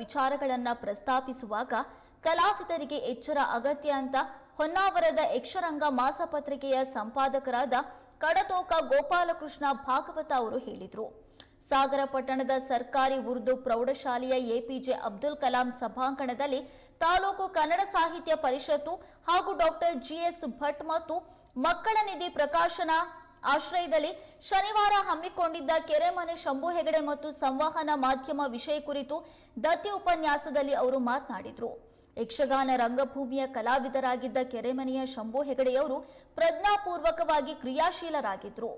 ವಿಚಾರಗಳನ್ನ ಪ್ರಸ್ತಾಪಿಸುವಾಗ ಕಲಾವಿದರಿಗೆ ಎಚ್ಚರ ಅಗತ್ಯ ಅಂತ ಹೊನ್ನಾವರದ ಯಕ್ಷರಂಗ ಮಾಸಪತ್ರಿಕೆಯ ಸಂಪಾದಕರಾದ ಕಡತೋಕ ಗೋಪಾಲಕೃಷ್ಣ ಭಾಗವತ ಅವರು ಹೇಳಿದರು. ಸಾಗರ ಪಟ್ಟಣದ ಸರ್ಕಾರಿ ಉರ್ದು ಪ್ರೌಢಶಾಲೆಯ ಎಪಿಜೆ ಅಬ್ದುಲ್ ಕಲಾಂ ಸಭಾಂಗಣದಲ್ಲಿ ತಾಲೂಕು ಕನ್ನಡ ಸಾಹಿತ್ಯ ಪರಿಷತ್ತು ಹಾಗೂ ಡಾಕ್ಟರ್ ಜಿಎಸ್ ಭಟ್ ಮತ್ತು ಮಕ್ಕಳ ನಿಧಿ ಪ್ರಕಾಶನ ಆಶ್ರಯದಲ್ಲಿ ಶನಿವಾರ ಹಮ್ಮಿಕೊಂಡಿದ್ದ ಕೆರೆಮನೆ ಶಂಭು ಹೆಗಡೆ ಮತ್ತು ಸಂವಹನ ಮಾಧ್ಯಮ ವಿಷಯ ಕುರಿತು ದತ್ತಿ ಉಪನ್ಯಾಸದಲ್ಲಿ ಅವರು ಮಾತನಾಡಿದರು. ಯಕ್ಷಗಾನ ರಂಗಭೂಮಿಯ ಕಲಾವಿದರಾಗಿದ್ದ ಕೆರೆಮನೆಯ ಶಂಭು ಹೆಗಡೆಯವರು ಪ್ರಜ್ಞಾಪೂರ್ವಕವಾಗಿ ಕ್ರಿಯಾಶೀಲರಾಗಿದ್ದರು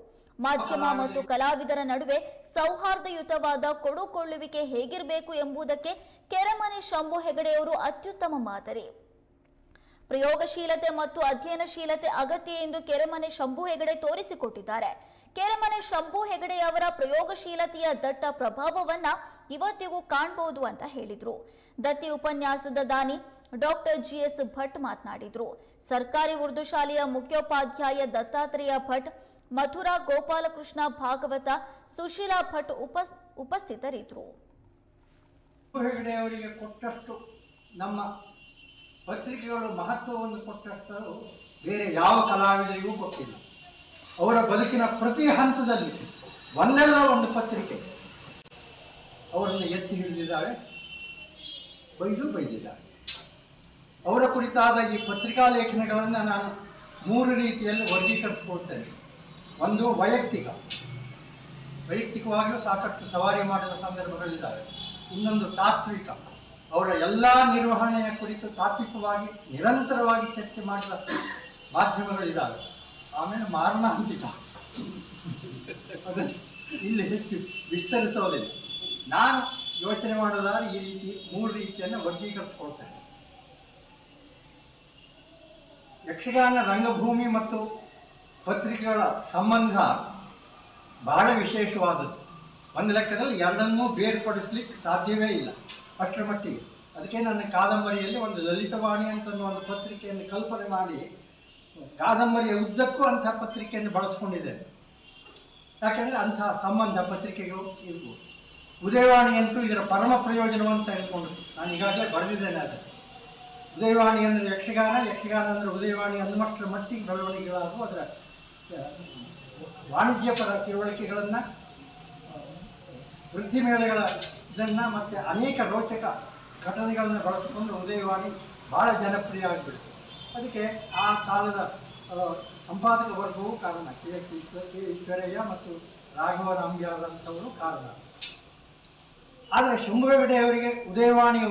ಮಾಧ್ಯಮ ಮತ್ತು ಕಲಾವಿದರ ನಡುವೆ ಸೌಹಾರ್ದಯುತವಾದ ಕೊಡುಕೊಳ್ಳುವಿಕೆ ಹೇಗಿರಬೇಕು ಎಂಬುದಕ್ಕೆ ಕೆರೆಮನೆ ಶಂಭು ಹೆಗಡೆಯವರು ಅತ್ಯುತ್ತಮ ಮಾದರಿ. ಪ್ರಯೋಗಶೀಲತೆ ಮತ್ತು ಅಧ್ಯಯನಶೀಲತೆ ಅಗತ್ಯ ಎಂದು ಕೆರೆಮನೆ ಶಂಭು ಹೆಗಡೆ ತೋರಿಸಿಕೊಟ್ಟಿದ್ದಾರೆ. ಕೆರೆಮನೆ ಶಂಭು ಹೆಗಡೆಯವರ ಪ್ರಯೋಗಶೀಲತೆಯ ದಟ್ಟ ಪ್ರಭಾವವನ್ನ ಇವತ್ತಿಗೂ ಕಾಣಬಹುದು ಅಂತ ಹೇಳಿದ್ರು. ದತ್ತಿ ಉಪನ್ಯಾಸದ ದಾನಿ ಡಾಕ್ಟರ್ ಜಿ ಎಸ್ ಭಟ್ ಮಾತನಾಡಿದ್ರು. ಸರ್ಕಾರಿ ಉರ್ದು ಶಾಲೆಯ ಮುಖ್ಯೋಪಾಧ್ಯಾಯ ದತ್ತಾತ್ರೇಯ ಭಟ್, ಮಥುರಾ ಗೋಪಾಲಕೃಷ್ಣ ಭಾಗವತ ಸುಶೀಲಾ ಭಟ್ ಉಪಸ್ ಉಪಸ್ಥಿತರಿದ್ದರು ಹೆಗಡೆ ಅವರಿಗೆ ಕೊಟ್ಟಷ್ಟು ನಮ್ಮ ಪತ್ರಿಕೆಗಳು ಮಹತ್ವವನ್ನು ಕೊಟ್ಟಷ್ಟು ಬೇರೆ ಯಾವ ಕಲಾವಿದರಿಗೂ ಕೊಟ್ಟಿಲ್ಲ. ಅವರ ಬದುಕಿನ ಪ್ರತಿ ಹಂತದಲ್ಲಿ ಒಂದೆಲ್ಲ ಒಂದು ಪತ್ರಿಕೆ ಅವರನ್ನು ಎತ್ತಿ ಹಿಡಿದಿದ್ದಾವೆ ಬೈದು ಬೈದಿದ್ದಾರೆ. ಅವರ ಕುರಿತಾದ ಈ ಪತ್ರಿಕಾ ಲೇಖನಗಳನ್ನು ನಾನು ಮೂರು ರೀತಿಯಲ್ಲಿ ವರ್ಗೀಕರಿಸಿಕೊಳ್ತೇನೆ. ಒಂದು ವೈಯಕ್ತಿಕ. ವೈಯಕ್ತಿಕವಾಗಿಯೂ ಸಾಕಷ್ಟು ಸವಾರಿ ಮಾಡಿದ ಸಂದರ್ಭಗಳಿದ್ದಾವೆ. ಇನ್ನೊಂದು ತಾತ್ವಿಕ. ಅವರ ಎಲ್ಲ ನಿರ್ವಹಣೆಯ ಕುರಿತು ತಾತ್ವಿಕವಾಗಿ ನಿರಂತರವಾಗಿ ಚರ್ಚೆ ಮಾಡಿದ ಮಾಧ್ಯಮಗಳಿದ್ದಾವೆ ಆಮೇಲೆ ಮಾರಣಾಂತಿಕ ಅದನ್ನು ಇಲ್ಲಿ ಹೆಚ್ಚು ವಿಸ್ತರಿಸೋದಿಲ್ಲ ನಾನು ಯೋಚನೆ ಮಾಡೋದಾದ್ರೆ ಈ ರೀತಿ ಮೂರು ರೀತಿಯನ್ನು ವರ್ಗೀಕರಿಸ್ಕೊಳ್ತೇನೆ. ಯಕ್ಷಗಾನ ರಂಗಭೂಮಿ ಮತ್ತು ಪತ್ರಿಕೆಗಳ ಸಂಬಂಧ ಬಹಳ ವಿಶೇಷವಾದದ್ದು. ಒಂದು ಲೆಕ್ಕದಲ್ಲಿ ಎರಡನ್ನೂ ಬೇರ್ಪಡಿಸ್ಲಿಕ್ಕೆ ಸಾಧ್ಯವೇ ಇಲ್ಲ. ಅಷ್ಟರ ಮಟ್ಟಿಗೆ. ಅದಕ್ಕೆ ನನ್ನ ಕಾದಂಬರಿಯಲ್ಲಿ ಒಂದು ಲಲಿತವಾಣಿ ಅಂತ ಒಂದು ಪತ್ರಿಕೆಯನ್ನು ಕಲ್ಪನೆ ಮಾಡಿ, ಕಾದಂಬರಿಯ ಉದ್ದಕ್ಕೂ ಅಂತಹ ಪತ್ರಿಕೆಯನ್ನು ಬಳಸ್ಕೊಂಡಿದ್ದೇನೆ. ಯಾಕೆಂದರೆ ಅಂಥ ಸಂಬಂಧ ಪತ್ರಿಕೆಗಳು ಇರ್ಬೋದು. ಉದಯವಾಣಿ ಅಂತೂ ಇದರ ಪರಮ ಪ್ರಯೋಜನವಂತ ಹೇಳ್ಕೊಂಡು ನಾನು ಈಗಾಗಲೇ ಬರೆದಿದ್ದೇನೆ ಅದು ಉದಯವಾಣಿ ಅಂದರೆ ಯಕ್ಷಗಾನ ಯಕ್ಷಗಾನ ಅಂದರೆ ಉದಯವಾಣಿ ಅನ್ನುವಷ್ಟರ ಮಟ್ಟಿಗೆ ಬೆಳವಣಿಗೆಗಳಾಗುವ ಅದರ ವಾಣಿಜ್ಯ ವಾಣಿಜ್ಯಪರ ತಿಳುವಳಿಕೆಗಳನ್ನು ವೃತ್ತಿ ಮೇಳಗಳ ಇದನ್ನು ಮತ್ತು ಅನೇಕ ರೋಚಕ ಘಟನೆಗಳನ್ನು ಬಳಸಿಕೊಂಡು ಉದಯವಾಣಿ ಭಾಳ ಜನಪ್ರಿಯ ಆಗಿಬಿಡ್ತು ಅದಕ್ಕೆ ಆ ಕಾಲದ ಸಂಪಾದಕ ವರ್ಗವು ಕಾರಣ. ಕೆ ಎಸ್ ಕೆ ಈಶ್ವರಯ್ಯ ಮತ್ತು ರಾಘವ ರಾಮ್ಯಾರಂಥವರು ಕಾರಣ. ಆದರೆ ಶಂಭುಗಡೆಯವರಿಗೆ ಉದಯವಾಣಿ